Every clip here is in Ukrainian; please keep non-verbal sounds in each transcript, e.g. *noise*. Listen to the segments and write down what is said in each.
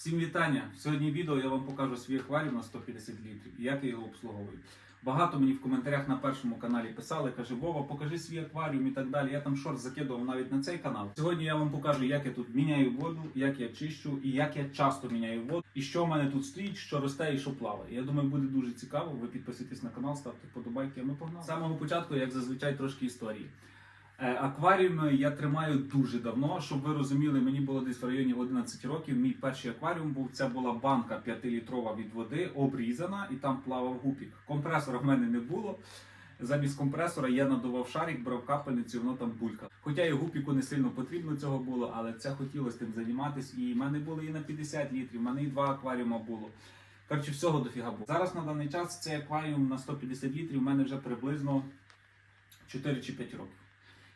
Всім вітання! Сьогодні відео я вам покажу свій акваріум на 150 літрів і як я його обслуговую. Багато мені в коментарях на першому каналі писали, каже, Вова, покажи свій акваріум і так далі. Я там шорт закидував навіть на цей канал. Сьогодні я вам покажу, як я тут міняю воду, як я чищу і як я часто міняю воду, і що в мене тут стоїть, що росте і що плаває. Я думаю, буде дуже цікаво. Ви підписуйтесь на канал, ставте вподобайки, а ми погнали. З самого початку, як зазвичай, трошки історії. Е, Акваріуми я тримаю дуже давно. Щоб ви розуміли, мені було десь в районі 11 років. Мій перший акваріум був. Це була банка 5-літрова від води, обрізана, і там плавав гупік. Компресора в мене не було. Замість компресора я надував шарик, брав капельницю, воно там булька. Хоча і гупіку не сильно потрібно цього було, але це хотілося тим займатися. І в мене було і на 50 літрів, в мене і два акваріума було. Коротше, всього дофіга було. Зараз на даний час цей акваріум на 150 літрів у мене вже приблизно 4 чи 5 років.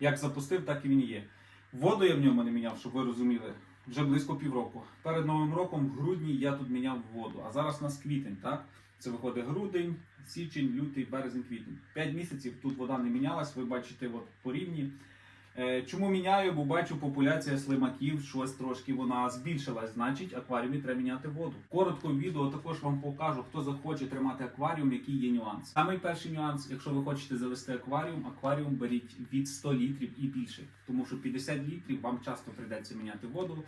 Як запустив, так і він є. Воду я в ньому не міняв, щоб ви розуміли, вже близько півроку. Перед Новим роком, в грудні, я тут міняв воду. А зараз у нас квітень, так? Це виходить грудень, січень, лютий, березень, квітень. П'ять місяців тут вода не мінялась, ви бачите от по рівні. Е, Чому міняю? Бо бачу, популяція слимаків, щось трошки вона збільшилась. Значить, акваріумі треба міняти воду. Коротко відео також вам покажу, хто захоче тримати акваріум, який є нюанс. Самий перший нюанс, якщо ви хочете завести акваріум, акваріум беріть від 100 літрів і більше, тому що 50 літрів вам часто прийдеться міняти воду.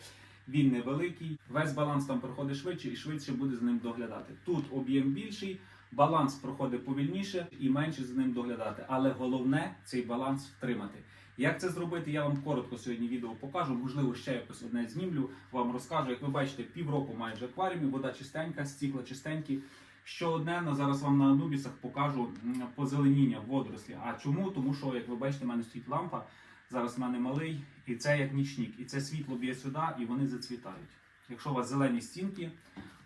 Він невеликий, весь баланс там проходить швидше і швидше буде за ним доглядати. Тут об'єм більший, баланс проходить повільніше і менше за ним доглядати. Але головне цей баланс втримати. Як це зробити, я вам коротко сьогодні відео покажу. Можливо, ще якось одне знімлю, вам розкажу. Як ви бачите, півроку майже акваріумі, вода чистенька, стікла чистенькі. Що одне, на зараз вам на анубісах покажу позеленіння водорослі. А чому? Тому що, як ви бачите, в мене стоїть лампа. Зараз в мене малий, і це як нічник. І це світло б'є сюди, і вони зацвітають. Якщо у вас зелені стінки,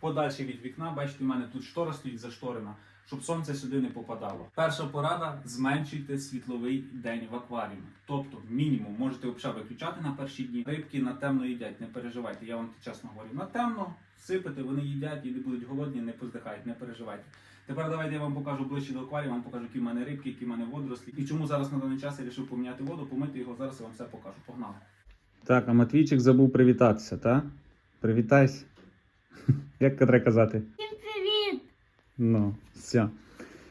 подальше від вікна, бачите, у мене тут штора стоїть зашторена, щоб сонце сюди не попадало. Перша порада зменшуйте світловий день в акваріумі. Тобто, мінімум можете взагалі виключати на перші дні. Рибки на темно їдять, не переживайте. Я вам чесно говорю, на темно сипете, вони їдять і не будуть голодні, не поздихають, не переживайте. Тепер давайте я вам покажу ближче до акваріуму, вам покажу, які в мене рибки, які в мене водорослі. І чому зараз на даний час я вирішив поміняти воду, помити його. Зараз я вам все покажу. Погнали. Так, а Матвійчик забув привітатися, так? Привітайся. *laughs* Як треба казати? Ну, все.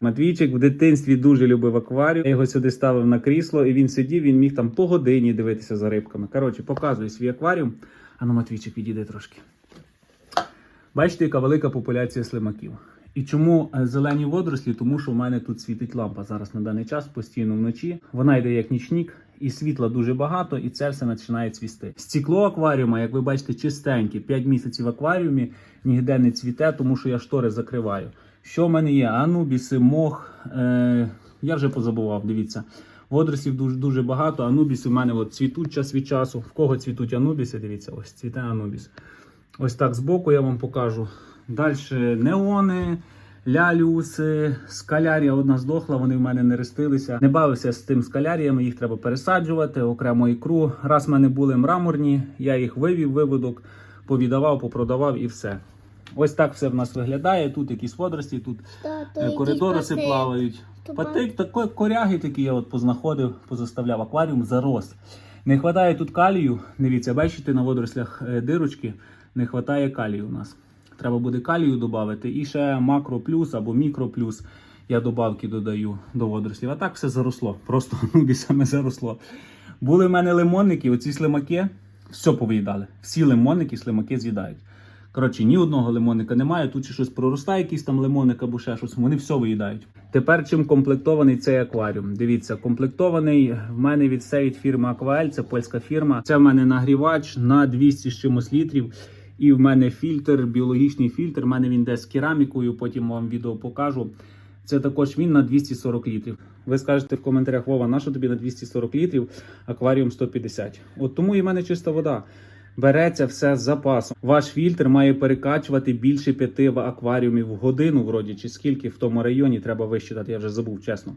Матвійчик в дитинстві дуже любив акваріум. Я його сюди ставив на крісло, і він сидів, він міг там по годині дивитися за рибками. Коротше, показую свій акваріум. А ну, Матвійчик, відійди трошки. Бачите, яка велика популяція слимаків. І чому е, зелені водорослі? Тому що в мене тут світить лампа зараз на даний час, постійно вночі. Вона йде як нічник, і світла дуже багато, і це все починає цвісти. Стекло акваріума, як ви бачите, чистеньке. 5 місяців в акваріумі ніде не цвіте, тому що я штори закриваю. Що в мене є? Анубіси, мох. Е, я вже позабував, дивіться. Водорослів дуже дуже багато. Анубіси в мене от цвітуть час від часу. В кого цвітуть анубіси? Дивіться, ось цвіте анубіс. Ось так збоку я вам покажу. Далі неони, лялюси, скалярія одна здохла, вони в мене не рестилися. Не бавився з тим скаляріями, їх треба пересаджувати, окремо ікру. Раз в мене були мраморні, я їх вивів, виводок, повідавав, попродавав і все. Ось так все в нас виглядає. Тут якісь водорості, тут е, коридориси плавають. Патик, такі коряги такі я от познаходив, позаставляв акваріум, зарос. Не вистачає тут калію. Дивіться, бачите на водорослях е, дирочки, не вистачає калію у нас. Треба буде калію додати. І ще макро плюс або мікро плюс. Я добавки додаю до водорослів. А так все заросло. Просто саме заросло. Були в мене лимонники, оці слимаки, все повиїдали. Всі лимонники, слимаки з'їдають. Коротше, ні одного лимонника немає. Тут ще щось проростає, якийсь там лимонник або ще щось. Вони все виїдають. Тепер чим комплектований цей акваріум? Дивіться, комплектований в мене від це від фірми Акваель, це польська фірма. Це в мене нагрівач на 200 з чимось літрів. І в мене фільтр, біологічний фільтр. У мене він йде з керамікою, потім вам відео покажу. Це також він на 240 літрів. Ви скажете в коментарях, Вова, на що тобі на 240 літрів, акваріум 150. От тому і в мене чиста вода. Береться все з запасом. Ваш фільтр має перекачувати більше п'яти в акваріумі в годину, вроді, чи скільки в тому районі треба вищитати, я вже забув, чесно.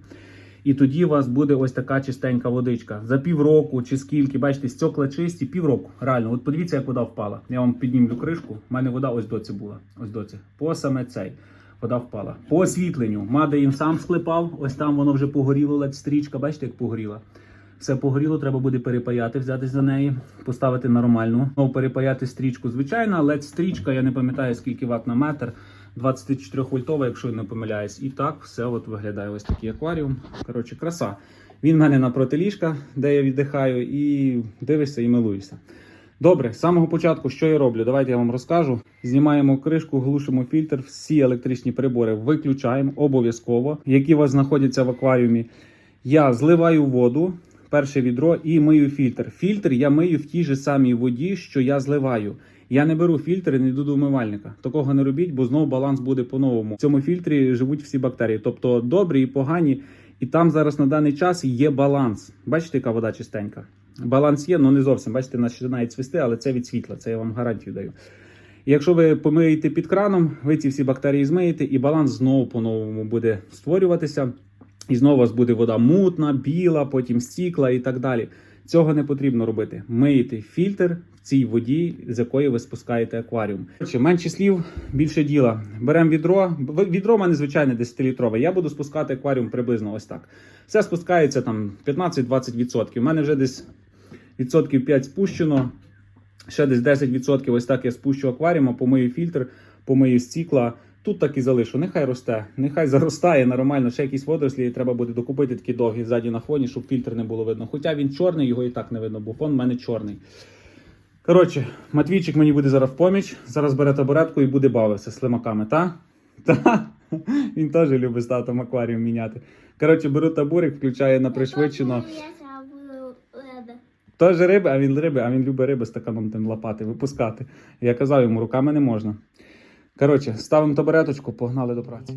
І тоді у вас буде ось така чистенька водичка. За півроку чи скільки, бачите, стекла чисті, півроку. Реально, от подивіться, як вода впала. Я вам піднімлю кришку. У мене вода ось доці була. Ось доці. По саме цей. Вода впала. По освітленню. Мада їм сам склепав. Ось там воно вже погоріло, ледь стрічка. Бачите, як погоріла. Все погоріло, треба буде перепаяти, взяти за неї, поставити нормальну. Знову перепаяти стрічку. Звичайна, led стрічка, я не пам'ятаю скільки ватт на метр. 24 вольтова, якщо я не помиляюсь. І так все от виглядає ось такий акваріум. Коротше, краса. Він в мене напроти ліжка, де я віддихаю, і дивишся і милуєшся. Добре, з самого початку, що я роблю? Давайте я вам розкажу. Знімаємо кришку, глушимо фільтр, всі електричні прибори виключаємо обов'язково, які у вас знаходяться в акваріумі. Я зливаю воду, перше відро і мию фільтр. Фільтр я мию в тій же самій воді, що я зливаю. Я не беру фільтр і не йду до умивальника. Такого не робіть, бо знову баланс буде по-новому. В цьому фільтрі живуть всі бактерії, тобто добрі і погані. І там зараз на даний час є баланс. Бачите, яка вода чистенька. Баланс є, але не зовсім. Бачите, починає цвісти, але це від світла, це я вам гарантію даю. Якщо ви помиєте під краном, ви ці всі бактерії змиєте, і баланс знову по-новому буде створюватися. І знову у вас буде вода мутна, біла, потім стікла і так далі. Цього не потрібно робити. Миєте фільтр в цій воді, з якої ви спускаєте акваріум. Менше слів, більше діла. Беремо відро. Відро в мене звичайне 10-літрове. Я буду спускати акваріум приблизно ось так. Все спускається там 15-20%. У мене вже десь відсотків 5 спущено. Ще десь 10% ось так я спущу акваріума, помию фільтр, помию стікла. Тут так і залишу. Нехай росте, нехай заростає нормально. Ще якісь водорослі і треба буде докупити такі довгі ззаді на фоні, щоб фільтр не було видно. Хоча він чорний, його і так не видно, бо фон в мене чорний. Коротше, Матвійчик мені буде зараз в поміч. Зараз бере табуретку і буде бавитися з слимаками, та? Та. Він теж любить з татом акваріум міняти. Коротше, беру табурик, включаю на пришвидшено. Теж риби, а він риби, а він любить риби стаканом тим лапати, випускати. Я казав йому, руками не можна. Коротше, ставимо табуреточку, погнали до праці.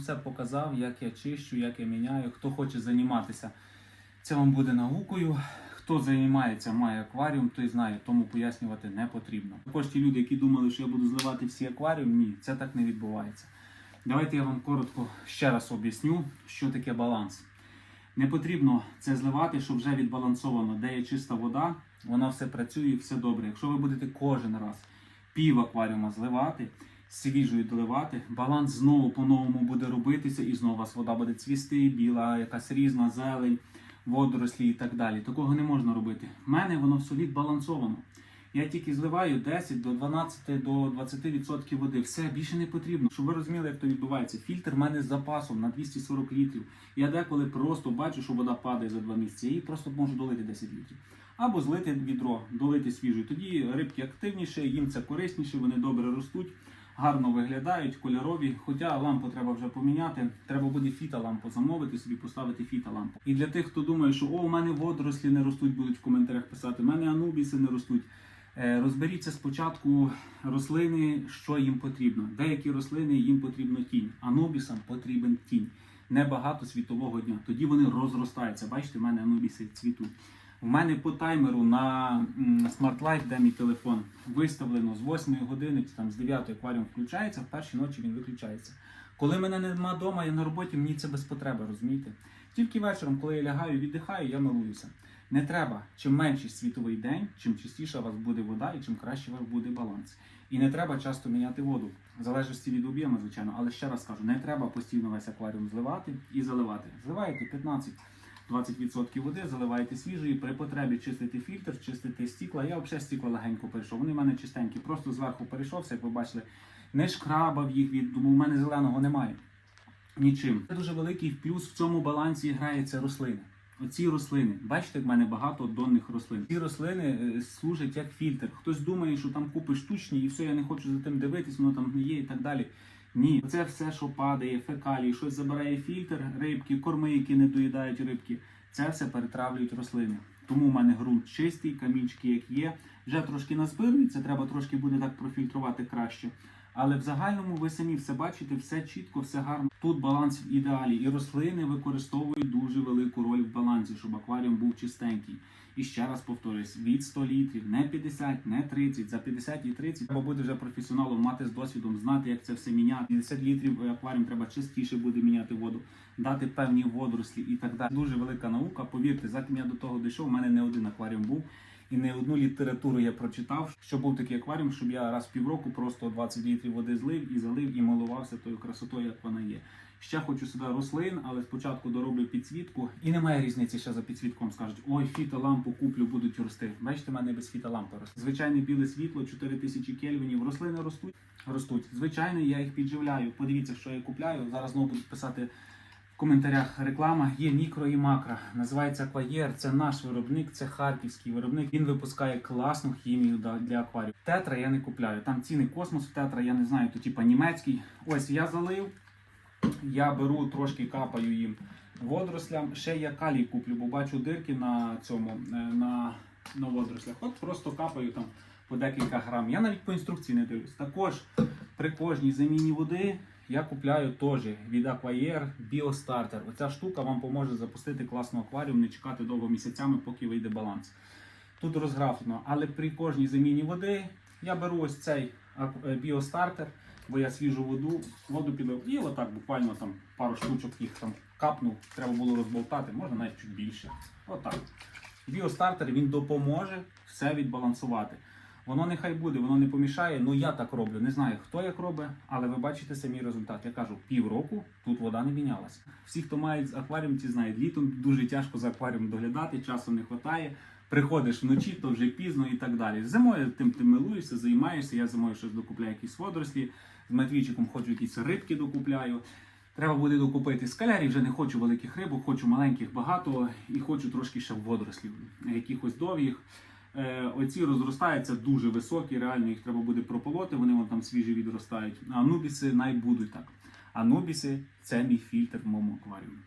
Все показав, як я чищу, як я міняю. Хто хоче займатися, це вам буде наукою. Хто займається, має акваріум, той знає, тому пояснювати не потрібно. Також ті люди, які думали, що я буду зливати всі акваріум, ні, це так не відбувається. Давайте я вам коротко ще раз об'ясню, що таке баланс. Не потрібно це зливати, щоб вже відбалансовано, де є чиста вода, вона все працює, все добре. Якщо ви будете кожен раз пів акваріума зливати, свіжою доливати, баланс знову по-новому буде робитися, і знову у вас вода буде цвісти, біла, якась різна, зелень, водорослі і так далі. Такого не можна робити. В мене воно все відбалансовано. Я тільки зливаю 10 до 12 до 20% води. Все більше не потрібно. Щоб ви розуміли, як то відбувається. Фільтр в мене з запасом на 240 літрів. Я деколи просто бачу, що вода падає за 2 місяці, я її просто можу долити 10 літрів. Або злити відро, долити свіжу. Тоді рибки активніше, їм це корисніше, вони добре ростуть, гарно виглядають, кольорові. Хоча лампу треба вже поміняти. Треба буде фіта лампу замовити, собі поставити фіта лампу. І для тих, хто думає, що о, у мене водорослі не ростуть, будуть в коментарях писати, у мене анубіси не ростуть. Е, Розберіться спочатку рослини, що їм потрібно. Деякі рослини їм потрібно тінь. Анубісам потрібен тінь. Небагато світового дня. Тоді вони розростаються. Бачите, в мене анубіси цвітуть. У мене по таймеру на Smart Life, де мій телефон, виставлено з 8 години, чи там з 9 акваріум включається, в першій ночі він виключається. Коли мене нема вдома, я на роботі, мені це без потреби, розумієте? Тільки вечором, коли я лягаю, віддихаю, я милуюся. Не треба. Чим менший світовий день, чим частіше у вас буде вода і чим краще у вас буде баланс. І не треба часто міняти воду, в залежності від об'єму, звичайно. Але ще раз кажу, не треба постійно весь акваріум зливати і заливати. Зливаєте 15-20% води, заливаєте свіжої, при потребі чистите фільтр, чистите стікла. Я взагалі стікла легенько перейшов. Вони в мене чистенькі, просто зверху перейшовся, як ви бачили, не шкрабав їх від, тому в мене зеленого немає. Нічим. Це дуже великий плюс в цьому балансі грається рослини. Оці рослини, бачите, в мене багато донних рослин. Ці рослини е, служать як фільтр. Хтось думає, що там купи штучні і все, я не хочу за тим дивитись, воно там не і так далі. Ні, це все, що падає, фекалії, щось забирає фільтр, рибки, корми, які не доїдають рибки. Це все перетравлюють рослини. Тому в мене ґрунт чистий, камінчики як є. Вже трошки назбирується, треба трошки буде так профільтрувати краще. Але в загальному ви самі все бачите, все чітко, все гарно. Тут баланс в ідеалі, і рослини використовують дуже велику роль в балансі, щоб акваріум був чистенький. І ще раз повторюсь, від 100 літрів, не 50, не 30, за 50 і 30 треба бути вже професіоналом, мати з досвідом, знати, як це все міняти. 50 літрів акваріум треба частіше буде міняти воду, дати певні водорослі і так далі. Дуже велика наука. Повірте, за ким я до того дійшов, у мене не один акваріум був. І не одну літературу я прочитав, що був такий акваріум, щоб я раз в півроку просто 20 літрів води злив і залив і милувався тою красотою, як вона є. Ще хочу сюди рослин, але спочатку дороблю підсвітку. І немає різниці ще за підсвітком. Скажуть, ой, фітолампу куплю, будуть рости. Бачите, в мене без фітолампи росте. Звичайне біле світло, 4000 кельвінів. Рослини ростуть. Ростуть. Звичайно, я їх підживляю. Подивіться, що я купляю. Зараз знову будуть писати в коментарях реклама. Є мікро і макро. Називається Акваєр. Це наш виробник, це харківський виробник. Він випускає класну хімію для акваріуму. Тетра я не купляю. Там ціни космос в тетра, я не знаю, то типа німецький. Ось я залив. Я беру трошки капаю їм водорослям. Ще я калій куплю, бо бачу дирки на цьому е, на, на водорослях. От просто капаю там по декілька грам. Я навіть по інструкції не дивлюсь. Також при кожній заміні води я купляю теж від Aquayer Biostarter. Оця штука вам поможе запустити класну акваріум, не чекати довго місяцями, поки вийде баланс. Тут розграфлено, але при кожній заміні води я беру ось цей е, біостартер, бо я свіжу воду, воду підлив і отак буквально там пару штучок їх там капнув, треба було розболтати, можна навіть чуть більше. Отак. Біостартер він допоможе все відбалансувати. Воно нехай буде, воно не помішає. Ну я так роблю. Не знаю, хто як робить, але ви бачите самі результат. Я кажу, півроку тут вода не мінялася. Всі, хто має акваріум, ті знають, літом дуже тяжко за акваріум доглядати, часу не вистачає. Приходиш вночі, то вже пізно і так далі. Зимою тим ти милуєшся, займаєшся. Я зимою щось докупляю якісь водорослі. З Матвійчиком хочу якісь рибки докупляю. Треба буде докупити скалярі, вже не хочу великих рибок, хочу маленьких багато і хочу трошки ще водорослів, якихось довгих. Е, оці розростаються дуже високі, реально їх треба буде прополоти, вони вон там свіжі відростають. А анубіси най будуть так. Анубіси це мій фільтр в моєму акваріумі.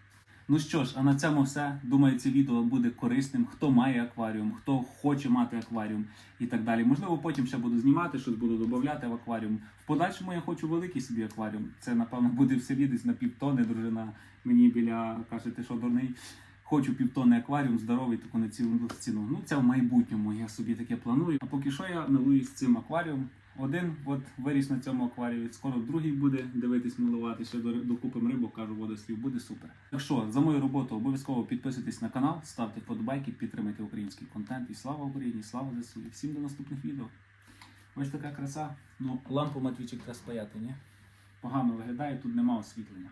Ну що ж, а на цьому все. Думаю, це відео буде корисним. Хто має акваріум, хто хоче мати акваріум і так далі. Можливо, потім ще буду знімати, щось буду додати в акваріум. В подальшому я хочу великий собі акваріум. Це, напевно, буде в селі на півтони, дружина. Мені біля каже, ти що дурний. Хочу півтони акваріум, здоровий, таку на цілу ціну. Ну це в майбутньому. Я собі таке планую. А поки що я милуюсь цим акваріум. Один от виріс на цьому акваріумі. Скоро другий буде дивитись, милувати. Ще до- докупимо рибу, кажу, водослів буде супер. Якщо за мою роботу обов'язково підписуйтесь на канал, ставте вподобайки, підтримайте український контент. І слава Україні, слава ЗСУ. І всім до наступних відео. Ось така краса. Ну, лампу Матвійчик треба спаяти, ні? Погано виглядає, тут нема освітлення.